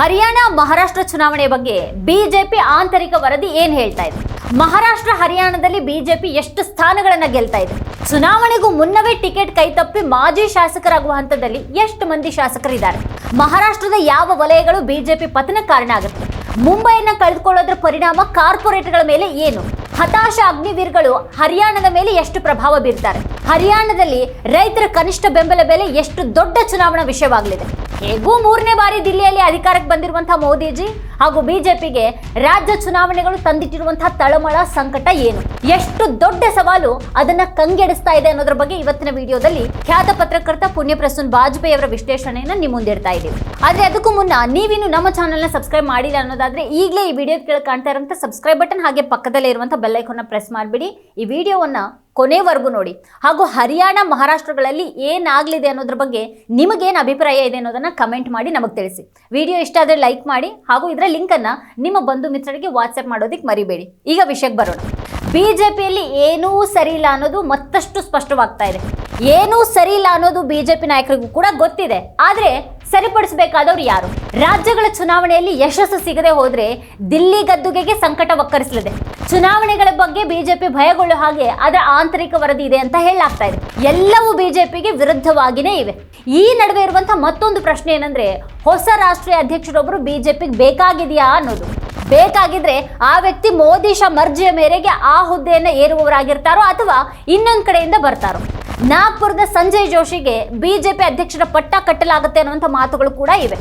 ಹರಿಯಾಣ ಮಹಾರಾಷ್ಟ್ರ ಚುನಾವಣೆ ಬಗ್ಗೆ ಬಿಜೆಪಿ ಆಂತರಿಕ ವರದಿ ಏನ್ ಹೇಳ್ತಾ ಇದೆ? ಮಹಾರಾಷ್ಟ್ರ, ಹರಿಯಾಣದಲ್ಲಿ ಬಿಜೆಪಿ ಎಷ್ಟು ಸ್ಥಾನಗಳನ್ನ ಗೆಲ್ತಾ ಇದೆ? ಚುನಾವಣೆಗೂ ಮುನ್ನವೇ ಟಿಕೆಟ್ ಕೈತಪ್ಪಿ ಮಾಜಿ ಶಾಸಕರಾಗುವ ಹಂತದಲ್ಲಿ ಎಷ್ಟು ಮಂದಿ ಶಾಸಕರಿದ್ದಾರೆ? ಮಹಾರಾಷ್ಟ್ರದ ಯಾವ ವಲಯಗಳು ಬಿಜೆಪಿ ಪತನಕ್ಕೆ ಕಾರಣ ಆಗುತ್ತೆ? ಮುಂಬೈಯನ್ನ ಕಳೆದುಕೊಳ್ಳೋದ್ರ ಪರಿಣಾಮ ಕಾರ್ಪೊರೇಟ್ಗಳ ಮೇಲೆ ಏನು? ಹತಾಶ ಅಗ್ನಿವೀರ್ಗಳು ಹರಿಯಾಣದ ಮೇಲೆ ಎಷ್ಟು ಪ್ರಭಾವ ಬೀರ್ತಾರೆ? ಹರಿಯಾಣದಲ್ಲಿ ರೈತರ ಕನಿಷ್ಠ ಬೆಂಬಲ ಬೆಲೆ ಎಷ್ಟು ದೊಡ್ಡ ಚುನಾವಣಾ ವಿಷಯವಾಗಲಿದೆ? ಹೇಗೂ ಮೂರನೇ ಬಾರಿ ದಿಲ್ಲಿಯಲ್ಲಿ ಅಧಿಕಾರಕ್ಕೆ ಬಂದಿರುವಂತಹ ಮೋದಿಜಿ? ಹಾಗೂ ಬಿಜೆಪಿಗೆ ರಾಜ್ಯ ಚುನಾವಣೆಗಳು ತಂದಿಟ್ಟಿರುವಂತಹ ತಳಮಳ ಸಂಕಟ ಏನು? ಎಷ್ಟು ದೊಡ್ಡ ಸವಾಲು ಅದನ್ನ ಕಂಗೆಡಿಸ್ತಾ ಇದೆ ಅನ್ನೋದ್ರ ಬಗ್ಗೆ ಇವತ್ತಿನ ವಿಡಿಯೋದಲ್ಲಿ ಖ್ಯಾತ ಪತ್ರಕರ್ತ ಪುಣ್ಯ ಪ್ರಸೂನ್ ವಾಜಪೇಯಿ ಅವರ ವಿಶ್ಲೇಷಣೆಯನ್ನ ನಿಮ್ಮ ಮುಂದಿಡ್ತಾ ಇದ್ದೀವಿ ಆದ್ರೆ ಅದಕ್ಕೂ ಮುನ್ನ ನೀವಿನ್ನು ನಮ್ಮ ಚಾನಲ್ನ ಸಬ್ಸ್ಕ್ರೈಬ್ ಮಾಡಿಲ್ಲ ಅನ್ನೋದಾದ್ರೆ ಈಗಲೇ ಈ ವಿಡಿಯೋ ಕೇಳಿ ಕಾಣ್ತಾ ಇರುವಂತ ಸಬ್ಸ್ಕ್ರೈಬ್ ಬಟನ್ ಹಾಗೆ ಪಕ್ಕದಲ್ಲೇ ಇರುವಂತ ಬೆಲ್ ಐಕಾನ್ನ ಪ್ರೆಸ್ ಮಾಡಿಬಿಡಿ. ಈ ವಿಡಿಯೋವನ್ನ ಕೊನೆವರೆಗೂ ನೋಡಿ. ಹಾಗೂ ಹರಿಯಾಣ ಮಹಾರಾಷ್ಟ್ರಗಳಲ್ಲಿ ಏನಾಗಲಿದೆ ಅನ್ನೋದ್ರ ಬಗ್ಗೆ ನಿಮಗೇನು ಅಭಿಪ್ರಾಯ ಇದೆ ಅನ್ನೋದನ್ನು ಕಮೆಂಟ್ ಮಾಡಿ ನಮಗೆ ತಿಳಿಸಿ. ವಿಡಿಯೋ ಇಷ್ಟ ಆದರೆ ಲೈಕ್ ಮಾಡಿ, ಹಾಗೂ ಇದರ ಲಿಂಕನ್ನು ನಿಮ್ಮ ಬಂಧು ಮಿತ್ರರಿಗೆ ವಾಟ್ಸಪ್ ಮಾಡೋದಕ್ಕೆ ಮರಿಬೇಡಿ. ಈಗ ವಿಷಯಕ್ಕೆ ಬರೋಣ. ಬಿಜೆಪಿಯಲ್ಲಿ ಏನೂ ಸರಿ ಇಲ್ಲ ಅನ್ನೋದು ಮತ್ತಷ್ಟು ಸ್ಪಷ್ಟವಾಗ್ತಾ ಇದೆ. ಏನೂ ಸರಿ ಇಲ್ಲ ಅನ್ನೋದು ಬಿಜೆಪಿ ನಾಯಕರಿಗೂ ಕೂಡ ಗೊತ್ತಿದೆ. ಆದರೆ ಸರಿಪಡಿಸಬೇಕಾದವ್ರು ಯಾರು? ರಾಜ್ಯಗಳ ಚುನಾವಣೆಯಲ್ಲಿ ಯಶಸ್ಸು ಸಿಗದೆ ಹೋದ್ರೆ ದಿಲ್ಲಿ ಗದ್ದುಗೆಗೆ ಸಂಕಟ ಒಕ್ಕರಿಸಲಿದೆ ಚುನಾವಣೆಗಳ ಬಗ್ಗೆ ಬಿಜೆಪಿ ಭಯಗೊಳ್ಳುವ ಹಾಗೆ ಅದರ ಆಂತರಿಕ ವರದಿ ಇದೆ ಅಂತ ಹೇಳಲಾಗ್ತಾ ಇದೆ. ಎಲ್ಲವೂ ಬಿಜೆಪಿಗೆ ವಿರುದ್ಧವಾಗಿನೇ ಇವೆ. ಈ ನಡುವೆ ಇರುವಂತಹ ಮತ್ತೊಂದು ಪ್ರಶ್ನೆ ಏನಂದ್ರೆ, ಹೊಸ ರಾಷ್ಟ್ರೀಯ ಅಧ್ಯಕ್ಷರೊಬ್ಬರು ಬಿಜೆಪಿಗೆ ಬೇಕಾಗಿದೆಯಾ ಅನ್ನೋದು. ಬೇಕಾಗಿದ್ರೆ ಆ ವ್ಯಕ್ತಿ ಮೋದಿ ಶಾ ಮರ್ಜಿಯ ಮೇರೆಗೆ ಆ ಹುದ್ದೆಯನ್ನು ಏರುವವರಾಗಿರ್ತಾರೋ ಅಥವಾ ಇನ್ನೊಂದು ಕಡೆಯಿಂದ ಬರ್ತಾರೋ? ನಾಗ್ಪುರದ ಸಂಜಯ್ ಜೋಶಿಗೆ ಬಿಜೆಪಿ ಅಧ್ಯಕ್ಷರ ಪಟ್ಟ ಕಟ್ಟಲಾಗುತ್ತೆ ಅನ್ನುವಂಥ ಮಾತುಗಳು ಕೂಡ ಇವೆ.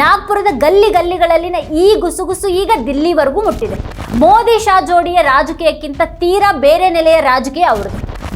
ನಾಗ್ಪುರದ ಗಲ್ಲಿ ಗಲ್ಲಿಗಳಲ್ಲಿನ ಈ ಗುಸುಗುಸು ಈಗ ದಿಲ್ಲಿವರೆಗೂ ಮುಟ್ಟಿದೆ. ಮೋದಿ ಶಾ ಜೋಡಿಯ ರಾಜಕೀಯಕ್ಕಿಂತ ತೀರಾ ಬೇರೆ ನೆಲೆಯ ರಾಜಕೀಯ ಅವರು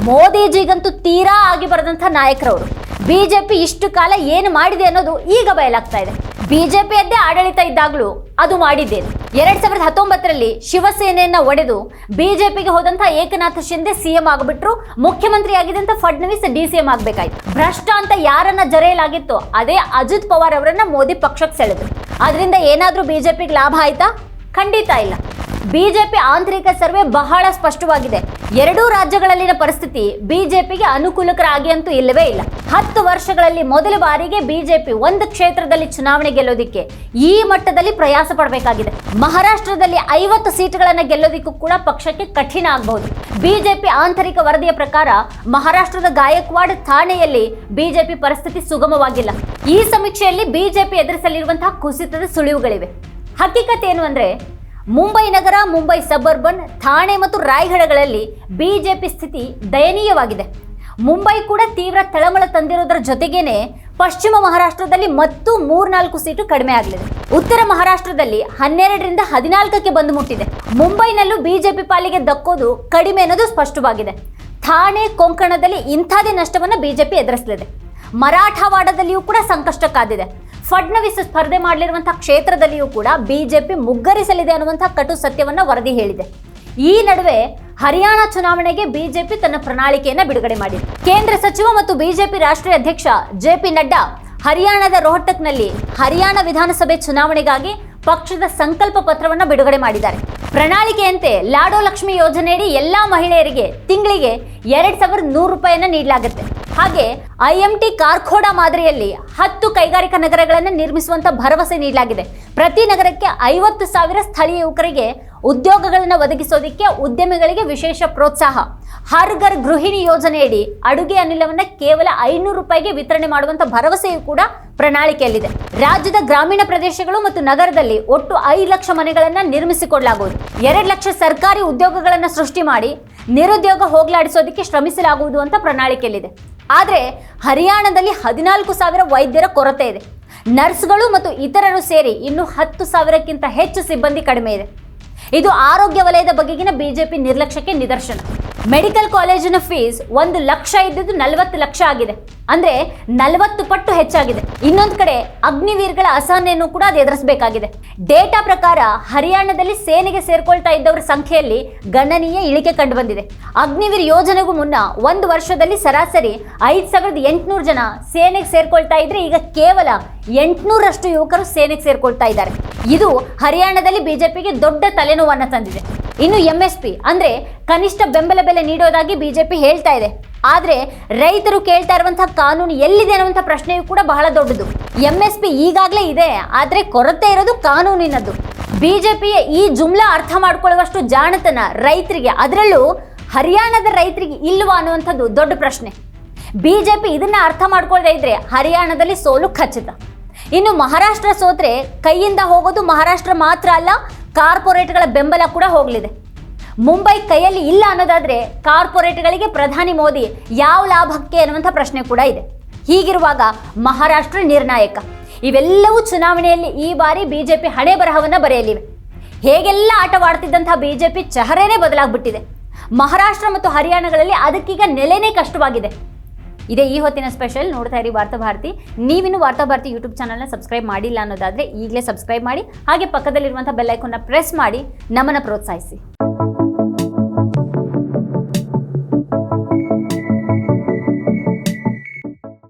ಮೋದಿಜಿಗಂತೂ ತೀರಾ ಆಗಿ ಬರೆದಂಥ ನಾಯಕರವರು. ಬಿಜೆಪಿ ಇಷ್ಟು ಕಾಲ ಏನು ಮಾಡಿದೆ ಅನ್ನೋದು ಈಗ ಬಯಲಾಗ್ತಾ ಇದೆ. ಬಿಜೆಪಿಯದ್ದೇ ಆಡಳಿತ ಇದ್ದಾಗಲೂ ಅದು ಮಾಡಿದ್ದೆ. ಎರಡ್ ಸಾವಿರದ ಹತ್ತೊಂಬತ್ತರಲ್ಲಿ ಶಿವಸೇನೆಯನ್ನ ಒಡೆದು ಬಿಜೆಪಿಗೆ ಹೋದಂತ ಏಕನಾಥ ಶಿಂದೆ ಸಿಎಂ ಆಗಿಬಿಟ್ರು, ಮುಖ್ಯಮಂತ್ರಿ ಆಗಿದ್ದಂತ ಫಡ್ನವೀಸ್ ಡಿ ಸಿ ಎಂ ಆಗ್ಬೇಕಾಯ್ತು. ಭ್ರಷ್ಟ ಅಂತ ಯಾರನ್ನ ಜರೆಯಲಾಗಿತ್ತೋ ಅದೇ ಅಜಿತ್ ಪವಾರ್ ಅವರನ್ನ ಮೋದಿ ಪಕ್ಷಕ್ಕೆ ಸೆಳೆದ್ರು. ಅದರಿಂದ ಏನಾದ್ರೂ ಬಿಜೆಪಿಗೆ ಲಾಭ ಆಯ್ತಾ? ಖಂಡಿತ ಇಲ್ಲ. ಬಿಜೆಪಿ ಆಂತರಿಕ ಸರ್ವೆ ಬಹಳ ಸ್ಪಷ್ಟವಾಗಿದೆ. ಎರಡೂ ರಾಜ್ಯಗಳಲ್ಲಿನ ಪರಿಸ್ಥಿತಿ ಬಿಜೆಪಿಗೆ ಅನುಕೂಲಕರ ಆಗಿಯಂತೂ ಇಲ್ಲವೇ ಇಲ್ಲ. ಹತ್ತು ವರ್ಷಗಳಲ್ಲಿ ಮೊದಲ ಬಾರಿಗೆ ಬಿಜೆಪಿ ಒಂದು ಕ್ಷೇತ್ರದಲ್ಲಿ ಚುನಾವಣೆ ಗೆಲ್ಲೋದಿಕ್ಕೆ ಈ ಮಟ್ಟದಲ್ಲಿ ಪ್ರಯಾಸ ಪಡಬೇಕಾಗಿದೆ. ಮಹಾರಾಷ್ಟ್ರದಲ್ಲಿ ಐವತ್ತು ಸೀಟುಗಳನ್ನು ಗೆಲ್ಲೋದಿಕ್ಕೂ ಕೂಡ ಪಕ್ಷಕ್ಕೆ ಕಠಿಣ ಆಗಬಹುದು. ಬಿಜೆಪಿ ಆಂತರಿಕ ವರದಿಯ ಪ್ರಕಾರ ಮಹಾರಾಷ್ಟ್ರದ ಗಾಯಕ್ವಾಡ್ ಥಾಣೆಯಲ್ಲಿ ಬಿಜೆಪಿ ಪರಿಸ್ಥಿತಿ ಸುಗಮವಾಗಿಲ್ಲ. ಈ ಸಮೀಕ್ಷೆಯಲ್ಲಿ ಬಿಜೆಪಿ ಎದುರಿಸಲಿರುವಂತಹ ಕುಸಿತದ ಸುಳಿವುಗಳಿವೆ. ಹಕ್ಕಿಕತೆ ಏನು ಅಂದ್ರೆ ಮುಂಬೈ ನಗರ, ಮುಂಬೈ ಸಬರ್ಬನ್ ಥಾಣೆ ಮತ್ತು ರಾಯ್ಗಢಗಳಲ್ಲಿ ಬಿಜೆಪಿ ಸ್ಥಿತಿ ದಯನೀಯವಾಗಿದೆ. ಮುಂಬೈ ಕೂಡ ತೀವ್ರ ತಳಮಳ ತಂದಿರೋದರ ಜೊತೆಗೇನೆ ಪಶ್ಚಿಮ ಮಹಾರಾಷ್ಟ್ರದಲ್ಲಿ ಮತ್ತು ಮೂರ್ನಾಲ್ಕು ಸೀಟು ಕಡಿಮೆ ಆಗಲಿದೆ. ಉತ್ತರ ಮಹಾರಾಷ್ಟ್ರದಲ್ಲಿ ಹನ್ನೆರಡರಿಂದ ಹದಿನಾಲ್ಕಕ್ಕೆ ಬಂದು ಮುಟ್ಟಿದೆ. ಮುಂಬೈನಲ್ಲೂ ಬಿಜೆಪಿ ಪಾಲಿಗೆ ದಕ್ಕೋದು ಕಡಿಮೆ ಅನ್ನೋದು ಸ್ಪಷ್ಟವಾಗಿದೆ. ಥಾಣೆ ಕೊಂಕಣದಲ್ಲಿ ಇಂಥದೇ ನಷ್ಟವನ್ನು ಬಿಜೆಪಿ ಎದುರಿಸಲಿದೆ. ಮರಾಠವಾಡದಲ್ಲಿಯೂ ಕೂಡ ಸಂಕಷ್ಟ ಕಾದಿದೆ ಫಡ್ನವೀಸ್ ಸ್ಪರ್ಧೆ ಮಾಡಲಿರುವಂತಹ ಕ್ಷೇತ್ರದಲ್ಲಿಯೂ ಕೂಡ ಬಿಜೆಪಿ ಮುಗ್ಗರಿಸಲಿದೆ ಅನ್ನುವಂತಹ ಕಟು ಸತ್ಯವನ್ನ ವರದಿ ಹೇಳಿದೆ. ಈ ನಡುವೆ ಹರಿಯಾಣ ಚುನಾವಣೆಗೆ ಬಿಜೆಪಿ ತನ್ನ ಪ್ರಣಾಳಿಕೆಯನ್ನ ಬಿಡುಗಡೆ ಮಾಡಿದೆ. ಕೇಂದ್ರ ಸಚಿವ ಮತ್ತು ಬಿಜೆಪಿ ರಾಷ್ಟ್ರೀಯ ಅಧ್ಯಕ್ಷ ಜೆ ಪಿ ನಡ್ಡಾ ಹರಿಯಾಣದ ರೋಹ್ಟಕ್ನಲ್ಲಿ ಹರಿಯಾಣ ವಿಧಾನಸಭೆ ಚುನಾವಣೆಗಾಗಿ ಪಕ್ಷದ ಸಂಕಲ್ಪ ಪತ್ರವನ್ನು ಬಿಡುಗಡೆ ಮಾಡಿದ್ದಾರೆ. ಪ್ರಣಾಳಿಕೆಯಂತೆ ಲಾಡೋ ಲಕ್ಷ್ಮಿ ಯೋಜನೆಯಡಿ ಎಲ್ಲಾ ಮಹಿಳೆಯರಿಗೆ ತಿಂಗಳಿಗೆ ಎರಡ್ ಸಾವಿರದ ನೂರು ರೂಪಾಯಿಯನ್ನು ನೀಡಲಾಗುತ್ತೆ. ಹಾಗೆ ಐ ಎಂ ಟಿ ಕಾರ್ಖೋಡ ಮಾದರಿಯಲ್ಲಿ ಹತ್ತು ಕೈಗಾರಿಕಾ ನಗರಗಳನ್ನು ನಿರ್ಮಿಸುವಂತ ಭರವಸೆ ನೀಡಲಾಗಿದೆ. ಪ್ರತಿ ನಗರಕ್ಕೆ ಐವತ್ತು ಸಾವಿರ ಸ್ಥಳೀಯ ಯುವಕರಿಗೆ ಉದ್ಯೋಗಗಳನ್ನು ಒದಗಿಸೋದಿಕ್ಕೆ ಉದ್ಯಮಿಗಳಿಗೆ ವಿಶೇಷ ಪ್ರೋತ್ಸಾಹ. ಹರ್ ಘರ್ ಗೃಹಿಣಿ ಯೋಜನೆಯಡಿ ಅಡುಗೆ ಅನಿಲವನ್ನು ಕೇವಲ ಐನೂರು ರೂಪಾಯಿಗೆ ವಿತರಣೆ ಮಾಡುವಂತ ಭರವಸೆಯೂ ಕೂಡ ಪ್ರಣಾಳಿಕೆಯಲ್ಲಿದೆ. ರಾಜ್ಯದ ಗ್ರಾಮೀಣ ಪ್ರದೇಶಗಳು ಮತ್ತು ನಗರದಲ್ಲಿ ಒಟ್ಟು ಐದು ಲಕ್ಷ ಮನೆಗಳನ್ನು ನಿರ್ಮಿಸಿಕೊಳ್ಳಲಾಗುವುದು ಎರಡು ಲಕ್ಷ ಸರ್ಕಾರಿ ಉದ್ಯೋಗಗಳನ್ನು ಸೃಷ್ಟಿ ಮಾಡಿ ನಿರುದ್ಯೋಗ ಹೋಗಲಾಡಿಸೋದಕ್ಕೆ ಶ್ರಮಿಸಲಾಗುವುದು ಅಂತ ಪ್ರಣಾಳಿಕೆಯಲ್ಲಿದೆ. ಆದರೆ ಹರಿಯಾಣದಲ್ಲಿ ಹದಿನಾಲ್ಕು ಸಾವಿರ ವೈದ್ಯರ ಕೊರತೆ ಇದೆ. ನರ್ಸ್ಗಳು ಮತ್ತು ಇತರರು ಸೇರಿ ಇನ್ನು ಹತ್ತು ಸಾವಿರಕ್ಕಿಂತ ಹೆಚ್ಚು ಸಿಬ್ಬಂದಿ ಕಡಿಮೆ ಇದೆ. ಇದು ಆರೋಗ್ಯ ವಲಯದ ಬಗೆಗಿನ ಬಿಜೆಪಿ ನಿರ್ಲಕ್ಷ್ಯಕ್ಕೆ ನಿದರ್ಶನ. ಮೆಡಿಕಲ್ ಕಾಲೇಜಿನ ಫೀಸ್ ಒಂದು ಲಕ್ಷ ಇದ್ದಿದ್ದು ನಲವತ್ತು ಲಕ್ಷ ಆಗಿದೆ. ಅಂದ್ರೆ ನಲವತ್ತು ಪಟ್ಟು ಹೆಚ್ಚಾಗಿದೆ. ಇನ್ನೊಂದು ಕಡೆ ಅಗ್ನಿವೀರ್ಗಳ ಅಸಹನೆಯನ್ನು ಕೂಡ ಅದು ಎದುರಿಸಬೇಕಾಗಿದೆ. ಡೇಟಾ ಪ್ರಕಾರ ಹರಿಯಾಣದಲ್ಲಿ ಸೇನೆಗೆ ಸೇರ್ಕೊಳ್ತಾ ಇದ್ದವರ ಸಂಖ್ಯೆಯಲ್ಲಿ ಗಣನೀಯ ಇಳಿಕೆ ಕಂಡುಬಂದಿದೆ. ಅಗ್ನಿವೀರ್ ಯೋಜನೆಗೂ ಮುನ್ನ ಒಂದು ವರ್ಷದಲ್ಲಿ ಸರಾಸರಿ ಐದು ಸಾವಿರದ ಎಂಟುನೂರು ಜನ ಸೇನೆಗೆ ಸೇರ್ಕೊಳ್ತಾ ಇದ್ರೆ ಈಗ ಕೇವಲ ಎಂಟುನೂರಷ್ಟು ಯುವಕರು ಸೇನೆಗೆ ಸೇರ್ಕೊಳ್ತಾ ಇದ್ದಾರೆ. ಇದು ಹರಿಯಾಣದಲ್ಲಿ ಬಿಜೆಪಿಗೆ ದೊಡ್ಡ ತಲೆನೋವನ್ನು ತಂದಿದೆ. ಇನ್ನು ಎಂಎಸ್ಪಿ ಅಂದ್ರೆ ಕನಿಷ್ಠ ಬೆಂಬಲ ಬೆಲೆ ನೀಡೋದಾಗಿ ಬಿಜೆಪಿ ಹೇಳ್ತಾ ಇದೆ. ಆದರೆ ರೈತರು ಕೇಳ್ತಾ ಇರುವಂತಹ ಕಾನೂನು ಎಲ್ಲಿದೆ ಅನ್ನುವಂಥ ಪ್ರಶ್ನೆಯೂ ಕೂಡ ಬಹಳ ದೊಡ್ಡದು. ಎಂ ಎಸ್ ಪಿ ಈಗಾಗಲೇ ಇದೆ, ಆದರೆ ಕೊರತೆ ಇರೋದು ಕಾನೂನಿನದ್ದು. ಬಿಜೆಪಿಯ ಈ ಜುಮ್ಲಾ ಅರ್ಥ ಮಾಡ್ಕೊಳ್ಳುವಷ್ಟು ಜಾಣತನ ರೈತರಿಗೆ, ಅದರಲ್ಲೂ ಹರಿಯಾಣದ ರೈತರಿಗೆ ಇಲ್ವಾ ಅನ್ನುವಂಥದ್ದು ದೊಡ್ಡ ಪ್ರಶ್ನೆ. ಬಿಜೆಪಿ ಇದನ್ನ ಅರ್ಥ ಮಾಡ್ಕೊಳ್ಳದೆ ಇದ್ರೆ ಹರಿಯಾಣದಲ್ಲಿ ಸೋಲು ಖಚಿತ. ಇನ್ನು ಮಹಾರಾಷ್ಟ್ರ ಸೋತ್ರೆ ಕೈಯಿಂದ ಹೋಗೋದು ಮಹಾರಾಷ್ಟ್ರ ಮಾತ್ರ ಅಲ್ಲ, ಕಾರ್ಪೊರೇಟ್ಗಳ ಬೆಂಬಲ ಕೂಡ ಹೋಗಲಿದೆ. ಮುಂಬೈ ಕೈಯಲ್ಲಿ ಇಲ್ಲ ಅನ್ನೋದಾದರೆ ಕಾರ್ಪೊರೇಟ್ಗಳಿಗೆ ಪ್ರಧಾನಿ ಮೋದಿ ಯಾವ ಲಾಭಕ್ಕೆ ಅನ್ನುವಂಥ ಪ್ರಶ್ನೆ ಕೂಡ ಇದೆ. ಹೀಗಿರುವಾಗ ಮಹಾರಾಷ್ಟ್ರ ನಿರ್ಣಾಯಕ. ಇವೆಲ್ಲವೂ ಚುನಾವಣೆಯಲ್ಲಿ ಈ ಬಾರಿ ಬಿಜೆಪಿ ಹಣೆ ಬರಹವನ್ನು ಬರೆಯಲಿವೆ. ಹೇಗೆಲ್ಲ ಆಟವಾಡ್ತಿದ್ದಂತಹ ಬಿಜೆಪಿ ಚಹರೆನೇ ಬದಲಾಗ್ಬಿಟ್ಟಿದೆ. ಮಹಾರಾಷ್ಟ್ರ ಮತ್ತು ಹರಿಯಾಣಗಳಲ್ಲಿ ಅದಕ್ಕೀಗ ನೆಲೆನೇ ಕಷ್ಟವಾಗಿದೆ. ಇದೇ ಈ ಹೊತ್ತಿನ ಸ್ಪೆಷಲ್ ನೋಡ್ತಾ ಇರಿ ವಾರ್ತಾ ಭಾರತಿ. ನೀವಿನ್ನು ವಾರ್ತಾ ಭಾರತಿ ಯೂಟ್ಯೂಬ್ ಚಾನಲ್ನ ಸಬ್ಸ್ಕ್ರೈಬ್ ಮಾಡಿಲ್ಲ ಅನ್ನೋದಾದ್ರೆ ಈಗಲೇ ಸಬ್ಸ್ಕ್ರೈಬ್ ಮಾಡಿ, ಹಾಗೆ ಪಕ್ಕದಲ್ಲಿರುವಂಥ ಬೆಲ್ ಐಕಾನ್ನ ಪ್ರೆಸ್ ಮಾಡಿ, ನಮ್ಮನ್ನು ಪ್ರೋತ್ಸಾಹಿಸಿ.